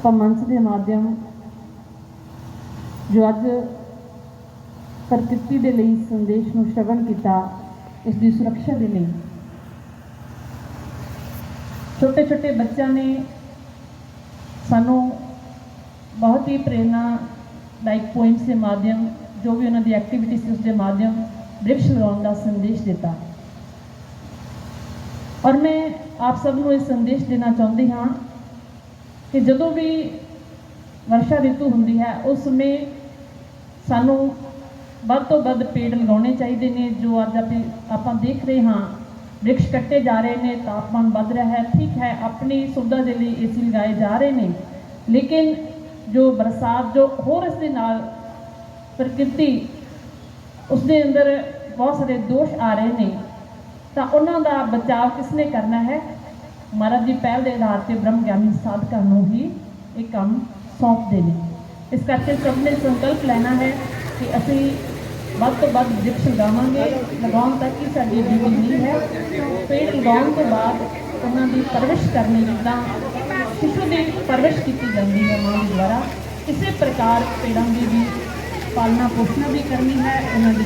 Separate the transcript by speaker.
Speaker 1: ਆਪਾਂ ਮੰਚ ਦੇ ਮਾਧਿਅਮ ਜੋ ਅੱਜ ਪ੍ਰਕਿਰਤੀ ਦੇ ਲਈ ਸੰਦੇਸ਼ ਨੂੰ ਸ਼ਰਵਣ ਕੀਤਾ, ਇਸ ਦੀ ਸੁਰੱਖਿਆ ਦੇ ਲਈ। ਛੋਟੇ ਛੋਟੇ ਬੱਚਿਆਂ ਨੇ ਸਾਨੂੰ ਬਹੁਤ ਹੀ ਪ੍ਰੇਰਨਾਦਾਇਕ ਪੋਇਮਸ ਦੇ ਮਾਧਿਅਮ, ਜੋ ਵੀ ਉਹਨਾਂ ਦੀ ਐਕਟੀਵਿਟੀ ਸੀ, ਉਸ ਦੇ ਮਾਧਿਅਮ ਬ੍ਰਿਕਸ਼ ਲਗਾਉਣ ਦਾ ਸੰਦੇਸ਼ ਦਿੱਤਾ। ਔਰ ਮੈਂ ਆਪ ਸਭ ਨੂੰ ਇਹ ਸੰਦੇਸ਼ ਦੇਣਾ ਚਾਹੁੰਦੀ ਹਾਂ ਕਿ ਜਦੋਂ ਵੀ ਵਰਸ਼ਾ ਰਿਤੂ ਹੁੰਦੀ ਹੈ, ਉਸ ਸਮੇਂ ਸਾਨੂੰ ਵੱਧ ਤੋਂ ਵੱਧ ਪੇੜ ਲਗਾਉਣੇ ਚਾਹੀਦੇ ਨੇ, ਜੋ ਅੱਜ ਆਪਾਂ ਆਪਾਂ ਦੇਖ ਰਹੇ ਹਾਂ। ਵ੍ਰਿਕਸ਼ ਕੱਟੇ ਜਾ ਰਹੇ ਨੇ, ਤਾਪਮਾਨ ਵੱਧ ਰਿਹਾ ਹੈ, ਠੀਕ ਹੈ, ਆਪਣੀ ਸੁਵਿਧਾ ਦੇ ਲਈ ਏਸੀ ਲਗਾਏ ਜਾ ਰਹੇ ਨੇ। ਲੇਕਿਨ ਜੋ ਬਰਸਾਤ, ਜੋ ਹੋਰ ਇਸ ਦੇ ਨਾਲ ਪ੍ਰਕਿਰਤੀ, ਉਸ ਦੇ ਅੰਦਰ ਬਹੁਤ ਸਾਰੇ ਦੋਸ਼ ਆ ਰਹੇ ਨੇ। ਤਾਂ ਉਹਨਾਂ ਦਾ ਬਚਾਅ ਕਿਸਨੇ ਕਰਨਾ ਹੈ? ਮਹਾਰਾਜ ਦੀ ਪਹਿਲ ਦੇ ਆਧਾਰ ਤੇ ਬ੍ਰਹਮ ਗਿਆਨੀ ਸਾਧਕਾਂ ਨੂੰ ਹੀ ਇਹ ਕੰਮ ਸੌਂਪਦੇ ਨੇ। ਇਸ ਕਰਕੇ ਸਭ ਨੇ ਸੰਕਲਪ ਲੈਣਾ ਹੈ ਕਿ ਅਸੀਂ ਵੱਧ ਤੋਂ ਵੱਧ ਵ੍ਰਿਕਸ਼ ਲਗਾਵਾਂਗੇ। ਲਗਾਉਣ ਤੱਕ ਹੀ ਸਾਡੀ ਡਿਊਟੀ ਨਹੀਂ ਹੈ। ਪੇੜ ਲਗਾਉਣ ਤੋਂ ਬਾਅਦ ਉਹਨਾਂ ਦੀ ਪਰਵਰਿਸ਼ ਕਰਨੀ ਜਿੱਦਾਂ ਸ਼ਿਸ਼ੂ ਦੀ ਪਰਵਰਿਸ਼ ਕੀਤੀ ਜਾਂਦੀ ਹੈ ਮਾਂ ਦੁਆਰਾ। ਇਸੇ ਪ੍ਰਕਾਰ ਪੇੜਾਂ ਦੀ ਵੀ ਪਾਲਣਾ ਪੋਸ਼ਣਾ ਵੀ ਕਰਨੀ ਹੈ। ਉਹਨਾਂ ਦੀ